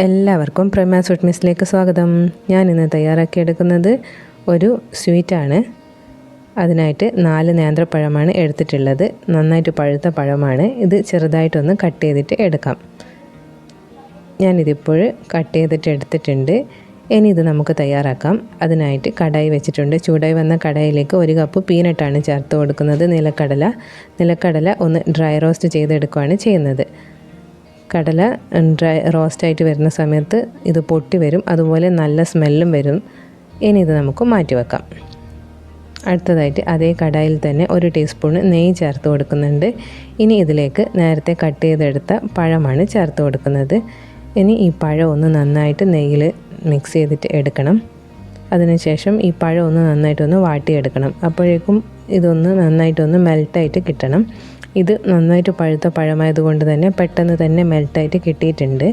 എല്ലാവർക്കും പ്രമ സ്വീറ്റ് മിസ്സിലേക്ക് സ്വാഗതം. ഞാൻ ഇന്ന് തയ്യാറാക്കിയെടുക്കുന്നത് ഒരു സ്വീറ്റാണ്. അതിനായിട്ട് നാല് നേന്ത്രപ്പഴമാണ് എടുത്തിട്ടുള്ളത്. നന്നായിട്ട് പഴുത്ത പഴമാണ്. ഇത് ചെറുതായിട്ടൊന്ന് കട്ട് ചെയ്തിട്ട് എടുക്കാം. ഞാനിതിപ്പോൾ കട്ട് ചെയ്തിട്ട് എടുത്തിട്ടുണ്ട്. ഇനി ഇത് നമുക്ക് തയ്യാറാക്കാം. അതിനായിട്ട് കടായി വെച്ചിട്ടുണ്ട്. ചൂടായി വന്ന കടായിലേക്ക് ഒരു കപ്പ് പീനട്ടാണ് ചേർത്ത് കൊടുക്കുന്നത്. നിലക്കടല. നിലക്കടല ഒന്ന് ഡ്രൈ റോസ്റ്റ് ചെയ്തെടുക്കുകയാണ് ചെയ്യുന്നത്. കടല ഡ്രൈ റോസ്റ്റായിട്ട് വരുന്ന സമയത്ത് ഇത് പൊട്ടി വരും. അതുപോലെ നല്ല സ്മെല്ലും വരും. ഇനി ഇത് നമുക്ക് മാറ്റി വെക്കാം. അടുത്തതായിട്ട് അതേ കടായിൽ തന്നെ ഒരു ടീസ്പൂൺ നെയ്യ് ചേർത്ത് കൊടുക്കുന്നുണ്ട്. ഇനി ഇതിലേക്ക് നേരത്തെ കട്ട് ചെയ്തെടുത്ത പഴമാണ് ചേർത്ത് കൊടുക്കുന്നത്. ഇനി ഈ പഴം ഒന്ന് നന്നായിട്ട് നെയ്യിൽ മിക്സ് ചെയ്തിട്ട് എടുക്കണം. അതിനുശേഷം ഈ പഴം ഒന്ന് നന്നായിട്ടൊന്ന് വാട്ടിയെടുക്കണം. അപ്പോഴേക്കും ഇതൊന്ന് നന്നായിട്ടൊന്ന് മെൽട്ടായിട്ട് കിട്ടണം. ഇത് നന്നായിട്ട് പഴുത്ത പഴമായതുകൊണ്ട് തന്നെ പെട്ടെന്ന് തന്നെ മെൽട്ടായിട്ട് കിട്ടിയിട്ടുണ്ട്.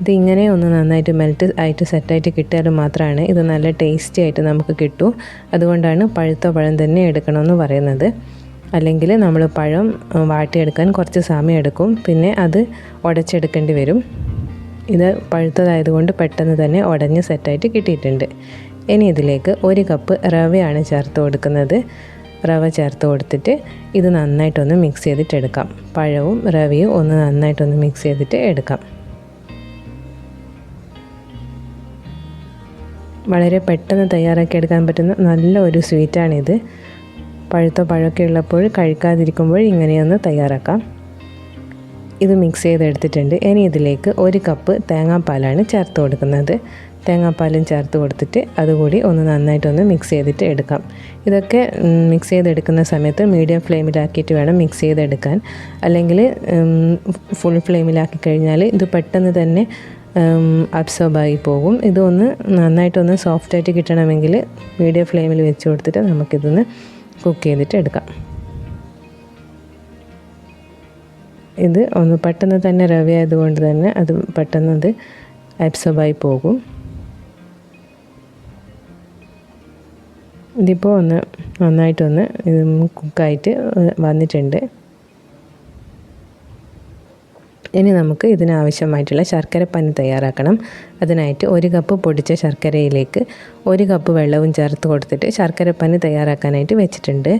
ഇത് ഇങ്ങനെ ഒന്ന് നന്നായിട്ട് മെൽറ്റ് ആയിട്ട് സെറ്റായിട്ട് കിട്ടിയാൽ മാത്രമാണ് ഇത് നല്ല ടേസ്റ്റി ആയിട്ട് നമുക്ക് കിട്ടൂ. അതുകൊണ്ടാണ് പഴുത്ത പഴം തന്നെ എടുക്കണമെന്ന് പറയുന്നത്. അല്ലെങ്കിൽ നമ്മൾ പഴം വാട്ടിയെടുക്കാൻ കുറച്ച് സമയം എടുക്കും. പിന്നെ അത് ഉടച്ചെടുക്കേണ്ടി വരും. ഇത് പഴുത്തതായതുകൊണ്ട് പെട്ടെന്ന് തന്നെ ഉടഞ്ഞ് സെറ്റായിട്ട് കിട്ടിയിട്ടുണ്ട്. ഇനി ഇതിലേക്ക് ഒരു കപ്പ് റവയാണ് ചേർത്ത് കൊടുക്കുന്നത്. റവ ചേർത്ത് കൊടുത്തിട്ട് ഇത് നന്നായിട്ടൊന്ന് മിക്സ് ചെയ്തിട്ട് എടുക്കാം പഴവും റവയും ഒന്ന് നന്നായിട്ടൊന്ന് മിക്സ് ചെയ്തിട്ട് എടുക്കാം വളരെ പെട്ടെന്ന് തയ്യാറാക്കി എടുക്കാൻ പറ്റുന്ന നല്ല ഒരു സ്വീറ്റാണിത്. പഴുത്ത പഴമൊക്കെ ഉള്ളപ്പോൾ കഴിക്കാതിരിക്കുമ്പോൾ ഇങ്ങനെയൊന്ന് തയ്യാറാക്കാം. ഇത് മിക്സ് ചെയ്തെടുത്തിട്ടുണ്ട്. ഇനി ഇതിലേക്ക് ഒരു കപ്പ് തേങ്ങാപ്പാലാണ് ചേർത്ത് കൊടുക്കുന്നത്. തേങ്ങാപ്പാലും ചേർത്ത് കൊടുത്തിട്ട് അതുകൂടി ഒന്ന് നന്നായിട്ടൊന്ന് മിക്സ് ചെയ്തിട്ട് എടുക്കാം. ഇതൊക്കെ മിക്സ് ചെയ്തെടുക്കുന്ന സമയത്ത് മീഡിയം ഫ്ലെയിമിലാക്കിയിട്ട് വേണം മിക്സ് ചെയ്തെടുക്കാൻ. അല്ലെങ്കിൽ ഫുൾ ഫ്ലെയിമിലാക്കി കഴിഞ്ഞാൽ ഇത് പെട്ടെന്ന് തന്നെ അബ്സോർബായി പോകും. ഇതൊന്ന് നന്നായിട്ടൊന്ന് സോഫ്റ്റായിട്ട് കിട്ടണമെങ്കിൽ മീഡിയം ഫ്ലെയിമിൽ വെച്ച് കൊടുത്തിട്ട് നമുക്കിതൊന്ന് കുക്ക് ചെയ്തിട്ട് എടുക്കാം. ഇത് ഒന്ന് പെട്ടെന്ന് തന്നെ റവ ആയതുകൊണ്ട് തന്നെ അത് പെട്ടെന്ന് അത് അബ്സോർബായി പോകും. ഇതിപ്പോൾ ഒന്ന് നന്നായിട്ടൊന്ന് ഇത് കുക്കായിട്ട് വന്നിട്ടുണ്ട്. ഇനി നമുക്ക് ഇതിനാവശ്യമായിട്ടുള്ള ശർക്കര പനി തയ്യാറാക്കണം. അതിനായിട്ട് ഒരു കപ്പ് പൊടിച്ച ശർക്കരയിലേക്ക് ഒരു കപ്പ് വെള്ളവും ചേർത്ത് കൊടുത്തിട്ട് ശർക്കര പനി തയ്യാറാക്കാനായിട്ട് വെച്ചിട്ടുണ്ട്.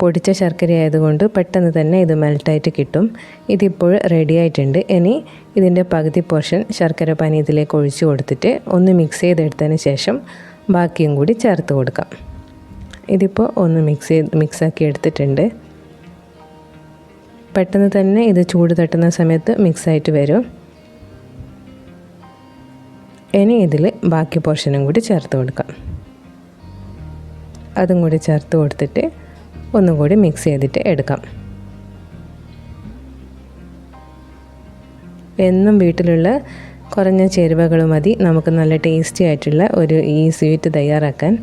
പൊടിച്ച ശർക്കര ആയതുകൊണ്ട് പെട്ടെന്ന് തന്നെ ഇത് മെൽട്ടായിട്ട് കിട്ടും. ഇതിപ്പോൾ റെഡി ആയിട്ടുണ്ട്. ഇനി ഇതിന്റെ പകുതി പോർഷൻ ശർക്കര പനി ഇതിലേക്ക് ഒഴിച്ചു കൊടുത്തിട്ട് ഒന്ന് മിക്സ് ചെയ്തെടുത്തതിന് ശേഷം ബാക്കിയും കൂടി ചേർത്ത് കൊടുക്കാം. ഇതിപ്പോൾ ഒന്ന് മിക്സ് ചെയ്ത് മിക്സാക്കി എടുത്തിട്ടുണ്ട്. പെട്ടെന്ന് തന്നെ ഇത് ചൂട് തട്ടുന്ന സമയത്ത് മിക്സായിട്ട് വരും. ഇനി ഇതിൽ ബാക്കി പോർഷനും കൂടി ചേർത്ത് കൊടുക്കാം. അതും കൂടി ചേർത്ത് കൊടുത്തിട്ട് ഒന്നും കൂടി മിക്സ് ചെയ്തിട്ട് എടുക്കാം. എന്നും വീട്ടിലുള്ള കുറഞ്ഞ ചേരുവകൾ മതി. നമുക്ക് നല്ല ടേസ്റ്റി ആയിട്ടുള്ള ഒരു ഈ സ്വീറ്റ് തയ്യാറാക്കാൻ.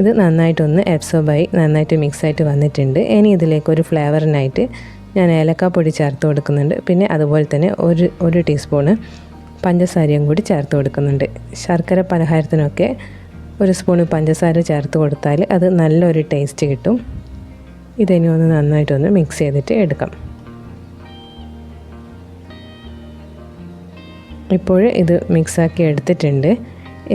ഇത് നന്നായിട്ടൊന്ന് എബ്സോബായി നന്നായിട്ട് മിക്സായിട്ട് വന്നിട്ടുണ്ട്. ഇനി ഇതിലേക്ക് ഒരു ഫ്ലേവറിനായിട്ട് ഞാൻ ഏലക്കാപ്പൊടി ചേർത്ത് കൊടുക്കുന്നുണ്ട്. പിന്നെ അതുപോലെ തന്നെ ഒരു ഒരു ടീസ്പൂണ് പഞ്ചസാരയും കൂടി ചേർത്ത് കൊടുക്കുന്നുണ്ട്. ശർക്കര പലഹാരത്തിനൊക്കെ ഒരു സ്പൂണ് പഞ്ചസാര ചേർത്ത് കൊടുത്താൽ അത് നല്ലൊരു ടേസ്റ്റ് കിട്ടും. ഇതിനി ഒന്ന് നന്നായിട്ടൊന്ന് മിക്സ് ചെയ്തിട്ട് എടുക്കാം. ഇപ്പോൾ ഇത് മിക്സാക്കി എടുത്തിട്ടുണ്ട്.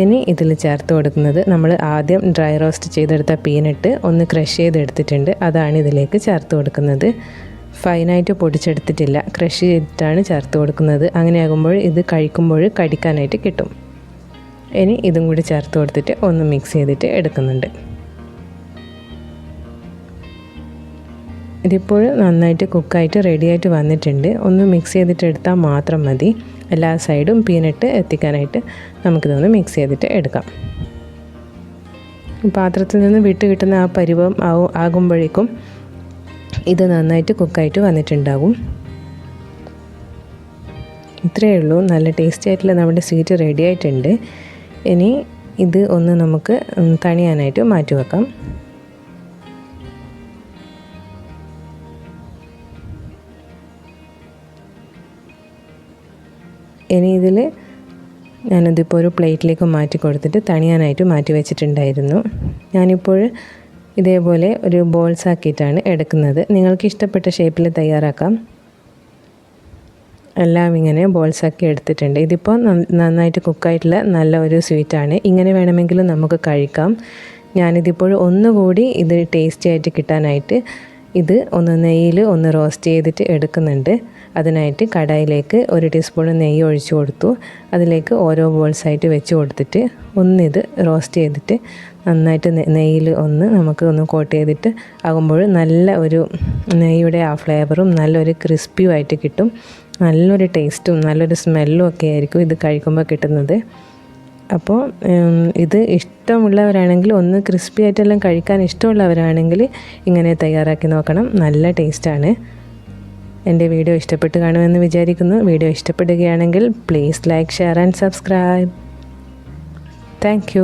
ഇനി ഇതിൽ ചേർത്ത് കൊടുക്കുന്നത് നമ്മൾ ആദ്യം ഡ്രൈ റോസ്റ്റ് ചെയ്തെടുത്ത പീനട്ട് ഒന്ന് ക്രഷ് ചെയ്തെടുത്തിട്ടുണ്ട്. അതാണ് ഇതിലേക്ക് ചേർത്ത് കൊടുക്കുന്നത്. ഫൈനായിട്ട് പൊടിച്ചെടുത്തിട്ടില്ല. ക്രഷ് ചെയ്തിട്ടാണ് ചേർത്ത് കൊടുക്കുന്നത്. അങ്ങനെയാകുമ്പോൾ ഇത് കഴിക്കുമ്പോൾ കടിക്കാനായിട്ട് കിട്ടും. ഇനി ഇതും കൂടി ചേർത്ത് കൊടുത്തിട്ട് ഒന്ന് മിക്സ് ചെയ്തിട്ട് എടുക്കുന്നുണ്ട്. ഇതിപ്പോൾ നന്നായിട്ട് കുക്കായിട്ട് റെഡിയായിട്ട് വന്നിട്ടുണ്ട്. ഒന്ന് മിക്സ് ചെയ്തിട്ട് എടുത്താൽ മാത്രം മതി. എല്ലാ സൈഡും പീനട്ട് എത്തിക്കാനായിട്ട് നമുക്കിതൊന്ന് മിക്സ് ചെയ്തിട്ട് എടുക്കാം. പാത്രത്തിൽ നിന്ന് വിട്ട് കിട്ടുന്ന ആ പരുവം ആവും ആകുമ്പോഴേക്കും ഇത് നന്നായിട്ട് കുക്കായിട്ട് വന്നിട്ടുണ്ടാകും. ഇത്രയേ ഉള്ളൂ. നല്ല ടേസ്റ്റി ആയിട്ടുള്ള നമ്മുടെ സ്വീറ്റ് റെഡി ആയിട്ടുണ്ട്. ഇനി ഇത് ഒന്ന് നമുക്ക് തണിയാനായിട്ട് മാറ്റി വെക്കാം ഇനി ഇതിൽ ഞാനതിപ്പോൾ ഒരു പ്ലേറ്റിലേക്ക് മാറ്റി കൊടുത്തിട്ട് തണിയാനായിട്ട് മാറ്റി വെച്ചിട്ടുണ്ടായിരുന്നു. ഞാനിപ്പോൾ ഇതേപോലെ ഒരു ബോൾസ് ആക്കിയിട്ടാണ് എടുക്കുന്നത്. നിങ്ങൾക്ക് ഇഷ്ടപ്പെട്ട ഷേപ്പിൽ തയ്യാറാക്കാം. എല്ലാം ഇങ്ങനെ ബോൾസാക്കി എടുത്തിട്ടുണ്ട്. ഇതിപ്പോൾ നന്നായിട്ട് കുക്കായിട്ടുള്ള നല്ല ഒരു സ്വീറ്റാണ്. ഇങ്ങനെ വേണമെങ്കിലും നമുക്ക് കഴിക്കാം. ഞാനിതിപ്പോൾ ഒന്നുകൂടി ഇത് ടേസ്റ്റി ആയിട്ട് കിട്ടാനായിട്ട് ഇത് ഒന്ന് നെയ്യിൽ ഒന്ന് റോസ്റ്റ് ചെയ്തിട്ട് എടുക്കുന്നുണ്ട്. അതിനായിട്ട് കടായിലേക്ക് ഒരു ടീസ്പൂൺ നെയ്യ് ഒഴിച്ചു കൊടുത്തു. അതിലേക്ക് ഓരോ ബോൾസായിട്ട് വെച്ച് കൊടുത്തിട്ട് ഒന്നിത് റോസ്റ്റ് ചെയ്തിട്ട് നന്നായിട്ട് നെയ്യിൽ ഒന്ന് നമുക്ക് ഒന്ന് കോട്ട് ചെയ്തിട്ട് ആകുമ്പോൾ നല്ല ഒരു നെയ്യുടെ ആ ഫ്ലേവറും നല്ലൊരു ക്രിസ്പിയുമായിട്ട് കിട്ടും. നല്ലൊരു ടേസ്റ്റും നല്ലൊരു സ്മെല്ലും ഒക്കെ ആയിരിക്കും ഇത് കഴിക്കുമ്പോൾ കിട്ടുന്നത്. അപ്പോൾ ഇത് ഇഷ്ടമുള്ളവരാണെങ്കിൽ ഒന്ന് ക്രിസ്പി ആയിട്ടെല്ലാം കഴിക്കാൻ ഇഷ്ടമുള്ളവരാണെങ്കിൽ ഇങ്ങനെ തയ്യാറാക്കി നോക്കണം. നല്ല ടേസ്റ്റാണ്. എന്റെ വീഡിയോ ഇഷ്ടപ്പെട്ട് കാണുമെന്ന് വിചാരിക്കുന്നു. വീഡിയോ ഇഷ്ടപ്പെടുകയാണെങ്കിൽ please like share and subscribe. Thank